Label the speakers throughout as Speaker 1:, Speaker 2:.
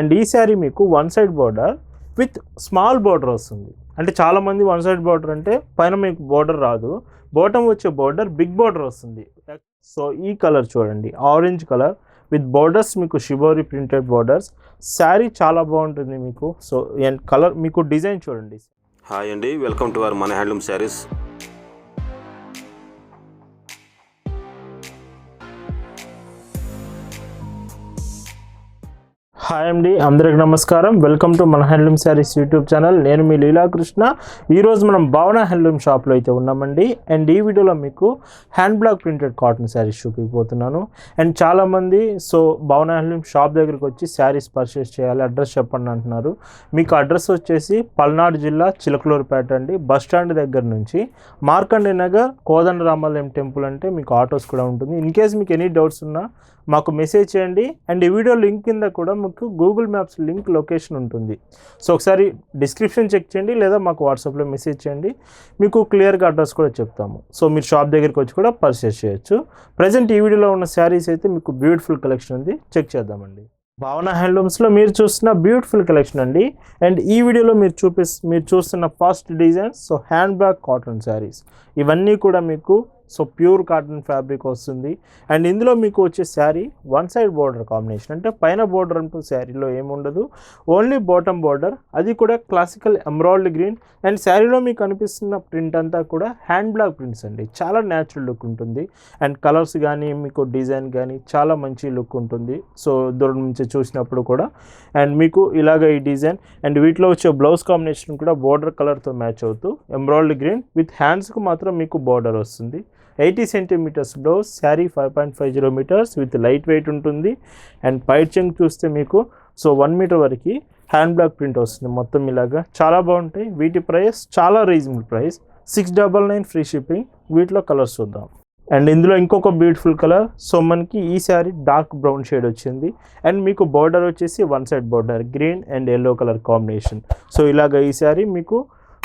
Speaker 1: And ఈ శారీ మీకు one side border with small border వస్తుంది. అంటే చాలామంది వన్ సైడ్ బార్డర్ అంటే పైన మీకు బార్డర్ రాదు. బాటమ్ వచ్చే బార్డర్ బిగ్ బార్డర్ వస్తుంది. సో ఈ కలర్ చూడండి. ఆరెంజ్ కలర్ విత్ బార్డర్స్ మీకు షిబోరి ప్రింటెడ్ బార్డర్స్. శారీ చాలా బాగుంటుంది మీకు. సో అండ్ కలర్ మీకు డిజైన్ చూడండి.
Speaker 2: హాయ్ అండి వెల్కమ్ టు అవర్ మన హ్యాండ్లూమ్ శారీస్
Speaker 1: హాయ్ అండి అందరికి నమస్కారం. వెల్కమ్ టు మన హ్యాండ్లూమ్ శారీస్ యూట్యూబ్ ఛానల్ నేను మీ లీలాకృష్ణ. ఈరోజు మనం భావన హ్యాండ్లూమ్ షాప్లో అయితే ఉన్నామండి. అండ్ ఈ వీడియోలో మీకు hand block printed cotton saris చూపిపోతున్నాను. And చాలామంది సో భావన హ్యాండ్లూమ్ షాప్ దగ్గరికి వచ్చి శారీస్ పర్చేస్ చేయాలి అడ్రస్ చెప్పండి అంటున్నారు. మీకు అడ్రస్ వచ్చేసి పల్నాడు జిల్లా చిలకలూరుపేట అండి. బస్ స్టాండ్ దగ్గర నుంచి మార్కండే నగర్ కోదండ రామాలయం టెంపుల్ అంటే మీకు ఆటోస్ కూడా ఉంటుంది. ఇన్ కేస్ మీకు ఎనీ డౌట్స్ ఉన్నా మాకు మెసేజ్ చేయండి. అండ్ ఈ వీడియో లింక్ కింద కూడా మీకు గూగుల్ మ్యాప్స్ లింక్ లొకేషన్ ఉంటుంది. సో ఒకసారి డిస్క్రిప్షన్ చెక్ చేయండి లేదా మాకు వాట్సాప్లో మెసేజ్ చేయండి. మీకు క్లియర్గా అడ్రస్ కూడా చెప్తాము. సో మీరు షాప్ దగ్గరికి వచ్చి కూడా పర్చేస్ చేయొచ్చు. ప్రజెంట్ ఈ వీడియోలో ఉన్న శారీస్ అయితే మీకు బ్యూటిఫుల్ కలెక్షన్ ఉంది. చెక్ చేద్దామండి. భావన హ్యాండ్లూమ్స్లో మీరు చూస్తున్న బ్యూటిఫుల్ కలెక్షన్ అండి. అండ్ ఈ వీడియోలో మీరు చూపిస్ మీరు చూస్తున్న first designs so hand bag cotton saris. ఇవన్నీ కూడా మీకు సో ప్యూర్ కాటన్ ఫ్యాబ్రిక్ వస్తుంది. అండ్ ఇందులో మీకు వచ్చే sari one side border combination. అంటే పైన బోర్డర్ అంటూ శారీలో ఏముండదు ఓన్లీ బాటమ్ బోర్డర్. అది కూడా క్లాసికల్ ఎమరాల్డ్ గ్రీన్. అండ్ శారీలో మీకు కనిపిస్తున్న ప్రింట్ అంతా కూడా హ్యాండ్ బ్లాక్ ప్రింట్స్ అండి. చాలా న్యాచురల్ లుక్ ఉంటుంది. అండ్ కలర్స్ కానీ మీకు డిజైన్ కానీ చాలా మంచి లుక్ ఉంటుంది. సో దూరం నుంచి చూసినప్పుడు కూడా. అండ్ మీకు ఇలాగ ఈ డిజైన్. అండ్ వీటిలో వచ్చే బ్లౌజ్ కాంబినేషన్ కూడా బోర్డర్ కలర్తో మ్యాచ్ అవుతూ ఎమరాల్డ్ గ్రీన్ విత్ హ్యాండ్స్కి మాత్రం మీకు బోర్డర్ వస్తుంది. Eighty centimetres blouse sari five point five zero metres with light weight ఉంటుంది. అండ్ పైట్ చెంగ్ చూస్తే మీకు సో వన్ మీటర్ వరకు హ్యాండ్ బ్లాక్ ప్రింట్ వస్తుంది మొత్తం ఇలాగా. చాలా బాగుంటాయి. వీటి ప్రైస్ చాలా reasonable price. Six double nine free shipping. వీటిలో కలర్స్ చూద్దాం. అండ్ ఇందులో ఇంకొక బ్యూటిఫుల్ కలర్ సో మనకి ఈ శారీ డార్క్ బ్రౌన్ షేడ్ వచ్చింది. అండ్ మీకు బార్డర్ వచ్చేసి one side border green and yellow colour combination. So ఇలాగ ఈ శారీ మీకు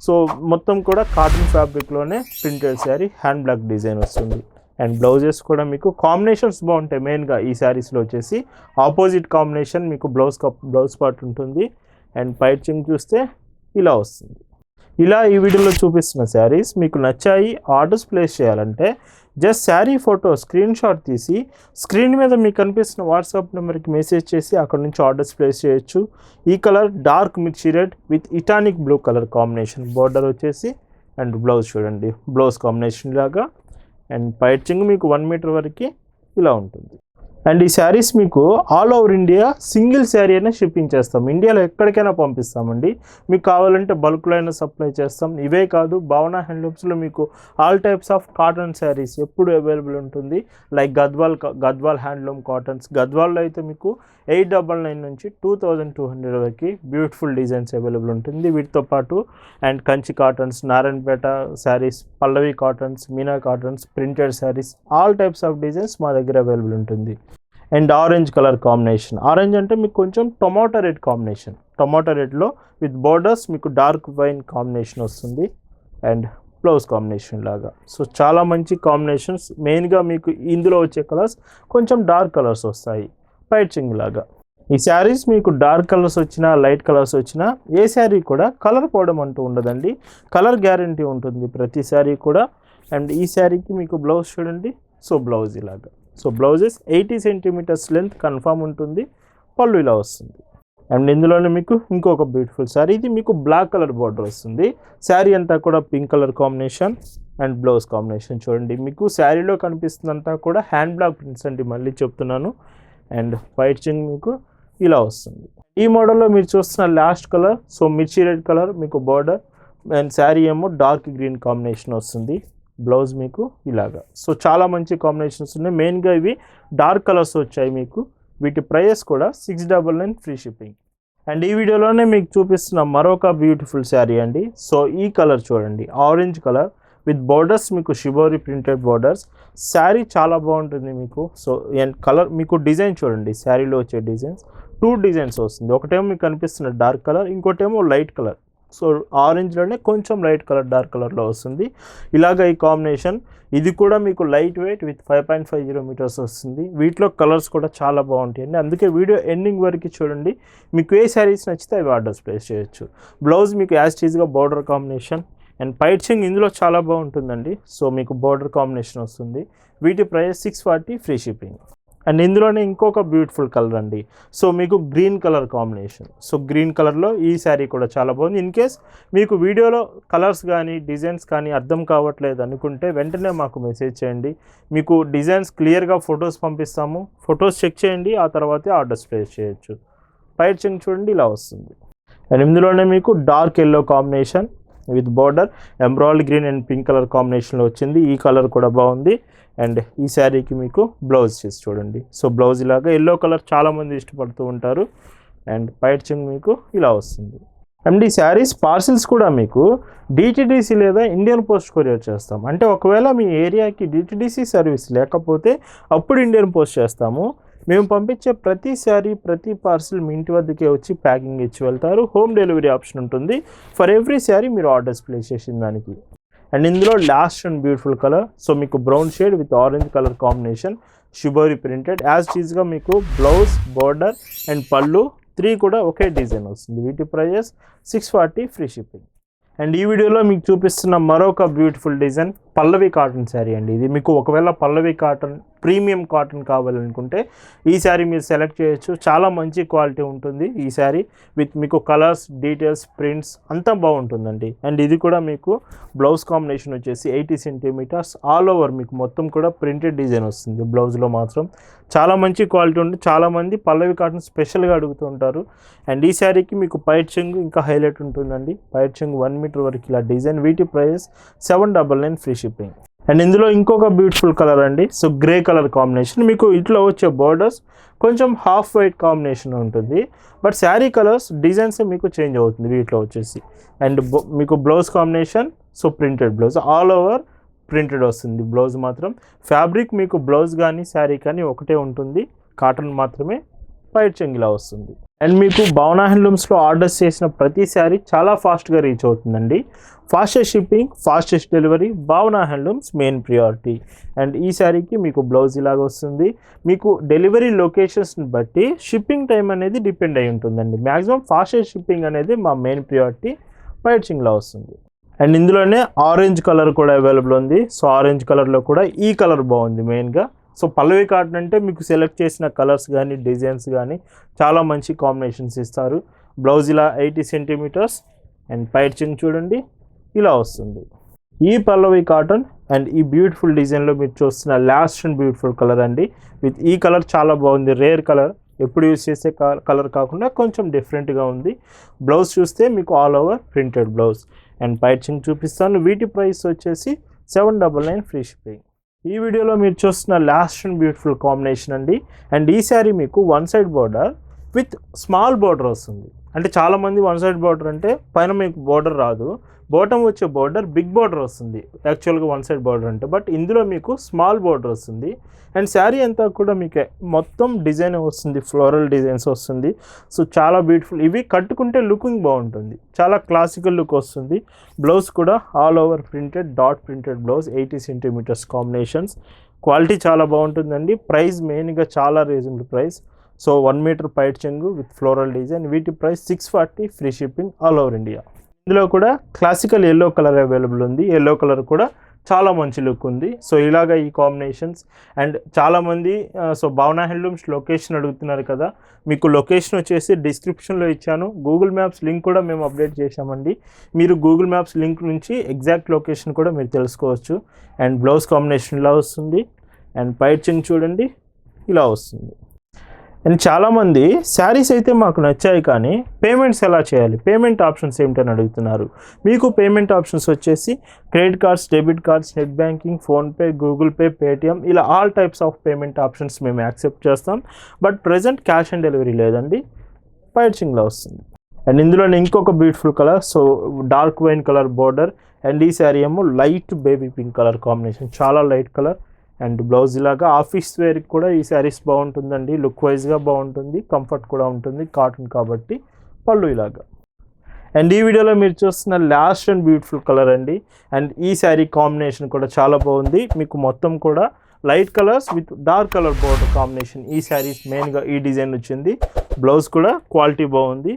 Speaker 1: సో మొత్తం కూడా cotton ఫ్యాబ్రిక్లోనే printed sari hand block design వస్తుంది. అండ్ బ్లౌజెస్ కూడా మీకు కాంబినేషన్స్ బాగుంటాయి మెయిన్గా ఈ శారీస్లో వచ్చేసి. ఆపోజిట్ కాంబినేషన్ మీకు బ్లౌజ్ కప్ బ్లౌజ్ పార్ట్ ఉంటుంది. అండ్ పైచింగ్ చూస్తే ఇలా వస్తుంది. ఇలా ఈ వీడియోలో చూపిస్తున్న శారీస్ మీకు నచ్చాయి ఆర్డర్స్ ప్లేస్ చేయాలంటే just sari photo screen shot తీసి స్క్రీన్ మీద మీకు కనిపిస్తున్న వాట్సాప్ నెంబర్కి మెసేజ్ చేసి అక్కడ నుంచి ఆర్డర్స్ ప్లేస్ చేయొచ్చు. ఈ కలర్ డార్క్ మిర్చి రెడ్ విత్ ఇటానిక్ బ్లూ కలర్ కాంబినేషన్ బోర్డర్ వచ్చేసి అండ్ బ్లౌజ్ చూడండి బ్లౌజ్ కాంబినేషన్ లాగా అండ్ పైచింగ్ మీకు వన్ మీటర్ వరకు ఇలా ఉంటుంది. అండ్ ఈ శారీస్ మీకు all over India single sari అయినా షిప్పింగ్ చేస్తాం. ఇండియాలో ఎక్కడికైనా పంపిస్తామండి. మీకు కావాలంటే బల్క్లో అయినా సప్లై చేస్తాం. ఇవే కాదు భావన హ్యాండ్లూమ్స్లో మీకు all types of cotton saris ఎప్పుడు అవైలబుల్ ఉంటుంది. Like Gadwal Gadwal handloom cottons గద్వాల్లో అయితే మీకు ఎయిట్ డబల్ నైన్ నుంచి టూ థౌజండ్ టూ హండ్రెడ్ వరకు బ్యూటిఫుల్ డిజైన్స్ అవైలబుల్ ఉంటుంది. వీటితో పాటు and Kanchi cottons Narayanpet saris Pallavi cottons Meena cottons printed saris all types of designs మా దగ్గర అవైలబుల్ ఉంటుంది. And orange colour combination. Orange అంటే మీకు కొంచెం టొమాటో రెడ్ కాంబినేషన్. టొమాటో రెడ్లో విత్ బోర్డర్స్ మీకు డార్క్ వైన్ కాంబినేషన్ వస్తుంది. అండ్ బ్లౌజ్ కాంబినేషన్ లాగా. సో చాలా మంచి కాంబినేషన్స్. మెయిన్గా మీకు ఇందులో వచ్చే కలర్స్ కొంచెం డార్క్ కలర్స్ వస్తాయి. పైచింగ్ లాగా. ఈ శారీస్ మీకు డార్క్ కలర్స్ వచ్చినా లైట్ కలర్స్ వచ్చినా ఏ శారీ కూడా కలర్ పోవడం అంటూ ఉండదండి. కలర్ గ్యారంటీ ఉంటుంది ప్రతి శారీ కూడా. అండ్ ఈ శారీకి మీకు బ్లౌజ్ చూడండి. సో బ్లౌజ్ ఇలాగా. So blouses eighty centimetres length confirm ఉంటుంది పళ్ళు ఇలా వస్తుంది. అండ్ ఇందులోనే మీకు ఇంకొక బ్యూటిఫుల్ శారీ ఇది మీకు బ్లాక్ కలర్ బార్డర్ వస్తుంది. శారీ అంతా కూడా pink colour combination and blouse combination చూడండి. మీకు శారీలో కనిపిస్తుందంతా కూడా హ్యాండ్ బ్లాక్ ప్రింట్స్ అండి మళ్ళీ చెప్తున్నాను. అండ్ వైట్ చింగ్ మీకు ఇలా వస్తుంది. ఈ మోడల్లో మీరు చూస్తున్న లాస్ట్ కలర్ సో మిర్చి రెడ్ కలర్ మీకు బార్డర్ అండ్ శారీ ఏమో డార్క్ గ్రీన్ కాంబినేషన్ వస్తుంది. బ్లౌజ్ మీకు ఇలాగా. సో చాలా మంచి కాంబినేషన్స్ ఉన్నాయి. మెయిన్గా ఇవి డార్క్ కలర్స్ వచ్చాయి మీకు. వీటి ప్రైస్ కూడా six double nine free shipping. And ఈ వీడియోలోనే మీకు చూపిస్తున్న మరొక బ్యూటిఫుల్ శారీ అండి. సో ఈ కలర్ చూడండి. ఆరెంజ్ కలర్ విత్ బోర్డర్స్ మీకు షిబోరి ప్రింటెడ్ బార్డర్స్. శారీ చాలా బాగుంటుంది మీకు. సో అండ్ కలర్ మీకు డిజైన్ చూడండి. శారీలో వచ్చే డిజైన్స్. టూ డిజైన్స్ వస్తుంది. ఒకటేమో మీకు కనిపిస్తున్న డార్క్ కలర్ ఇంకోటేమో లైట్ కలర్. సో ఆరెంజ్లోనే కొంచెం లైట్ కలర్ డార్క్ కలర్లో వస్తుంది. ఇలాగ ఈ కాంబినేషన్ ఇది కూడా మీకు light weight with five point five zero metres వస్తుంది. వీటిలో కలర్స్ కూడా చాలా బాగుంటాయండి. అందుకే వీడియో ఎండింగ్ వరకు చూడండి. మీకు ఏ శారీస్ నచ్చితే అవి ఆర్డర్స్ ప్లేస్ చేయొచ్చు. బ్లౌజ్ మీకు యాజ్ టీజ్గా బార్డర్ కాంబినేషన్ అండ్ పైచింగ్ ఇందులో చాలా బాగుంటుందండి. సో మీకు బార్డర్ కాంబినేషన్ వస్తుంది. వీటి price six forty free shipping. And ఇందులోనే ఇంకొక బ్యూటిఫుల్ కలర్ అండి. సో మీకు green colour combination. So green కలర్లో ఈ శారీ కూడా చాలా బాగుంది. ఇన్ కేస్ మీకు వీడియోలో కలర్స్ కానీ డిజైన్స్ కానీ అర్థం కావట్లేదు అనుకుంటే వెంటనే మాకు మెసేజ్ చేయండి. మీకు డిజైన్స్ క్లియర్గా ఫొటోస్ పంపిస్తాము. ఫొటోస్ చెక్ చేయండి. ఆ తర్వాతే ఆర్డర్స్ ప్లేస్ చేయొచ్చు. పైర్ చెంగ్ చూడండి ఇలా వస్తుంది. అండ్ ఇందులోనే మీకు dark yellow combination. With border. Embroidered green and pink colour కాంబినేషన్లో వచ్చింది. ఈ కలర్ కూడా బాగుంది. అండ్ ఈ శారీకి మీకు బ్లౌజ్ చేసి చూడండి. సో బ్లౌజ్ ఇలాగా ఎల్లో కలర్ చాలామంది ఇష్టపడుతూ ఉంటారు. అండ్ పైట్ చింగ్ మీకు ఇలా వస్తుంది. అండ్ ఈ శారీస్ పార్సిల్స్ కూడా మీకు డిటిడిసి లేదా ఇండియన్ పోస్ట్ కొరియర్ చేస్తాం. అంటే ఒకవేళ మీ ఏరియాకి డిటిడిసి సర్వీస్ లేకపోతే అప్పుడు ఇండియన్ పోస్ట్ చేస్తాము. మేము పంపించే ప్రతి శారీ ప్రతి పార్సిల్ మీ ఇంటి వద్దకే వచ్చి ప్యాకింగ్ ఇచ్చి వెళ్తారు. హోమ్ డెలివరీ ఆప్షన్ ఉంటుంది. ఫర్ ఎవ్రీ శారీ మీరు ఆర్డర్స్ ప్లేస్ చేసిన దానికి. అండ్ ఇందులో last and beautiful colour. So మీకు brown shade with orange colour combination. Shibori printed. As చీజ్గా మీకు బ్లౌజ్ బోర్డర్ అండ్ పళ్ళు త్రీ కూడా ఒకే డిజైన్ వస్తుంది. వీటి prices six forty free shipping and ఈ వీడియోలో మీకు చూపిస్తున్న మరొక beautiful design Pallavi cotton sari అండి. ఇది మీకు ఒకవేళ పల్లవి కాటన్ ప్రీమియం కాటన్ కావాలనుకుంటే ఈ శారీ మీరు సెలెక్ట్ చేయొచ్చు. చాలా మంచి క్వాలిటీ ఉంటుంది ఈ శారీ విత్ మీకు కలర్స్ డీటెయిల్స్ ప్రింట్స్ అంతా బాగుంటుందండి. అండ్ ఇది కూడా మీకు బ్లౌజ్ కాంబినేషన్ వచ్చేసి ఎయిటీ సెంటీమీటర్స్ ఆల్ ఓవర్ మీకు మొత్తం కూడా ప్రింటెడ్ డిజైన్ వస్తుంది బ్లౌజ్లో మాత్రం. చాలా మంచి క్వాలిటీ ఉంటుంది. చాలామంది పల్లవి కాటన్ స్పెషల్గా అడుగుతూ ఉంటారు. అండ్ ఈ శారీకి మీకు పైట్ చెంగు ఇంకా హైలైట్ ఉంటుందండి. పైట్ చెంగు వన్ మీటర్ వరకు ఇలా డిజైన్. వీటి price seven double nine free shipping. And ఇందులో ఇంకొక బ్యూటిఫుల్ కలర్ అండి. సో గ్రే కలర్ కాంబినేషన్ మీకు ఇట్లా వచ్చే బోర్డర్స్ కొంచెం హాఫ్ వైట్ కాంబినేషన్ ఉంటుంది. బట్ శారీ కలర్స్ డిజైన్స్ మీకు చేంజ్ అవుతుంది వీటిలో వచ్చేసి. అండ్ మీకు blouse combination so printed blouse all over printed వస్తుంది బ్లౌజ్ మాత్రం. ఫ్యాబ్రిక్ మీకు బ్లౌజ్ కానీ శారీ కానీ ఒకటే ఉంటుంది. కాటన్ మాత్రమే పైట్ చెంగిలా వస్తుంది. అండ్ మీకు భావనా హ్యాండ్లూమ్స్లో ఆర్డర్స్ చేసిన ప్రతి శారీ చాలా ఫాస్ట్గా రీచ్ అవుతుందండి. Fastest shipping fastest delivery Bhavana handlooms main priority. And ఈ శారీకి మీకు బ్లౌజ్ ఇలాగ వస్తుంది. మీకు డెలివరీ లొకేషన్స్ని బట్టి షిప్పింగ్ టైం అనేది డిపెండ్ అయి ఉంటుందండి. మ్యాక్సిమం ఫాస్టెస్ట్ షిప్పింగ్ అనేది మా మెయిన్ ప్రియారిటీ పైచింగ్లో వస్తుంది. అండ్ ఇందులోనే ఆరెంజ్ కలర్ కూడా అవైలబుల్ ఉంది. సో ఆరెంజ్ కలర్లో కూడా ఈ కలర్ బాగుంది మెయిన్గా. సో పల్లవి కాటన్ అంటే మీకు సెలెక్ట్ చేసిన కలర్స్ కానీ డిజైన్స్ కానీ చాలా మంచి కాంబినేషన్స్ ఇస్తారు. బ్లౌజ్ ఇలా ఎయిటీ సెంటీమీటర్స్ అండ్ పైచింగ్ చూడండి ఇలా వస్తుంది. ఈ పల్లవి కాటన్ అండ్ ఈ బ్యూటిఫుల్ డిజైన్లో మీరు చూస్తున్న లాస్ట్ అండ్ బ్యూటిఫుల్ కలర్ అండి. విత్ ఈ కలర్ చాలా బాగుంది. రేర్ కలర్ ఎప్పుడు యూజ్ చేసే కలర్ కాకుండా కొంచెం డిఫరెంట్గా ఉంది. బ్లౌజ్ చూస్తే మీకు all over printed blouse and పైచింగ్ చూపిస్తాను. వీటి ప్రైస్ వచ్చేసి seven double nine free shipping ఈ వీడియోలో మీరు చూస్తున్న లాస్ట్ అండ్ బ్యూటిఫుల్ కాంబినేషన్ అండి. అండ్ ఈ శారీ మీకు one side border with small border వస్తుంది. అంటే చాలామంది వన్ సైడ్ బార్డర్ అంటే పైన మీకు బార్డర్ రాదు. బాటమ్ వచ్చే బార్డర్ బిగ్ బార్డర్ వస్తుంది. యాక్చువల్గా వన్ సైడ్ బార్డర్ అంటే బట్ ఇందులో మీకు స్మాల్ బార్డర్ వస్తుంది. అండ్ శారీ అంతా కూడా మీకు మొత్తం డిజైన్ వస్తుంది. ఫ్లోరల్ డిజైన్స్ వస్తుంది. సో చాలా బ్యూటిఫుల్. ఇవి కట్టుకుంటే లుకింగ్ బాగుంటుంది. చాలా క్లాసికల్ లుక్ వస్తుంది. బ్లౌజ్ కూడా all over printed dot printed blouse eighty centimetres combinations. Quality చాలా బాగుంటుందండి. ప్రైస్ మెయిన్గా చాలా reasonable price. So one metre పైట్ చెంగు విత్ ఫ్లోరల్ డిజైన్. వీటి price six forty free shipping all over India ఇందులో కూడా క్లాసికల్ ఎల్లో కలర్ అవైలబుల్ ఉంది. Yellow colour కూడా చాలా మంచి లుక్ ఉంది. సో ఇలాగ ఈ కాంబినేషన్స్ అండ్ చాలామంది సో భావన హ్యాండ్లూమ్స్ లొకేషన్ అడుగుతున్నారు కదా. మీకు లొకేషన్ వచ్చేసి డిస్క్రిప్షన్లో ఇచ్చాను. గూగుల్ మ్యాప్స్ లింక్ కూడా మేము అప్డేట్ చేశామండి. మీరు గూగుల్ మ్యాప్స్ లింక్ నుంచి ఎగ్జాక్ట్ లొకేషన్ కూడా మీరు తెలుసుకోవచ్చు. అండ్ బ్లౌజ్ కాంబినేషన్ ఇలా వస్తుంది. అండ్ పైచింగ్ చూడండి. ఇలా వస్తుంది. అండ్ చాలామంది శారీస్ అయితే మాకు నచ్చాయి కానీ పేమెంట్స్ ఎలా చేయాలి? పేమెంట్ ఆప్షన్స్ ఏమిటని అడుగుతున్నారు. మీకు పేమెంట్ ఆప్షన్స్ వచ్చేసి credit cards debit cards net banking PhonePe Google Pay Paytm ఇలా all types of payment options మేము యాక్సెప్ట్ చేస్తాం. But present cash on delivery లేదండి. పైచింగ్లో వస్తుంది. అండ్ ఇందులోనే ఇంకొక beautiful colour so dark wine colour border and ఈ శారీ ఏమో light baby pink colour combination. చాలా లైట్ కలర్. అండ్ బ్లౌజ్ ఇలాగా ఆఫీస్ వేర్కి కూడా ఈ శారీస్ బాగుంటుందండి. లుక్ వైజ్గా బాగుంటుంది. కంఫర్ట్ కూడా ఉంటుంది. కాటన్ కాబట్టి పళ్ళు ఇలాగా. అండ్ ఈ వీడియోలో మీరు చూస్తున్న లాస్ట్ అండ్ బ్యూటిఫుల్ కలర్ అండి. అండ్ ఈ శారీ కాంబినేషన్ కూడా చాలా బాగుంది. మీకు మొత్తం కూడా light colours with dark colour border combination ఈ శారీస్ మెయిన్గా ఈ డిజైన్ వచ్చింది. బ్లౌజ్ కూడా క్వాలిటీ బాగుంది.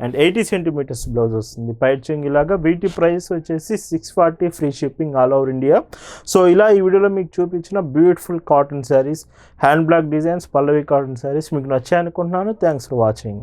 Speaker 1: అండ్ ఎయిటీ సెంటీమీటర్స్ బ్లౌజ్ వస్తుంది. పైచింగ్ ఇలాగా వీటి ప్రైస్ వచ్చేసి six forty free shipping all over India so ఇలా ఈ వీడియోలో మీకు చూపించిన beautiful cotton saris hand block designs Pallavi cotton saris మీకు నచ్చాయనుకుంటున్నాను. Thanks for watching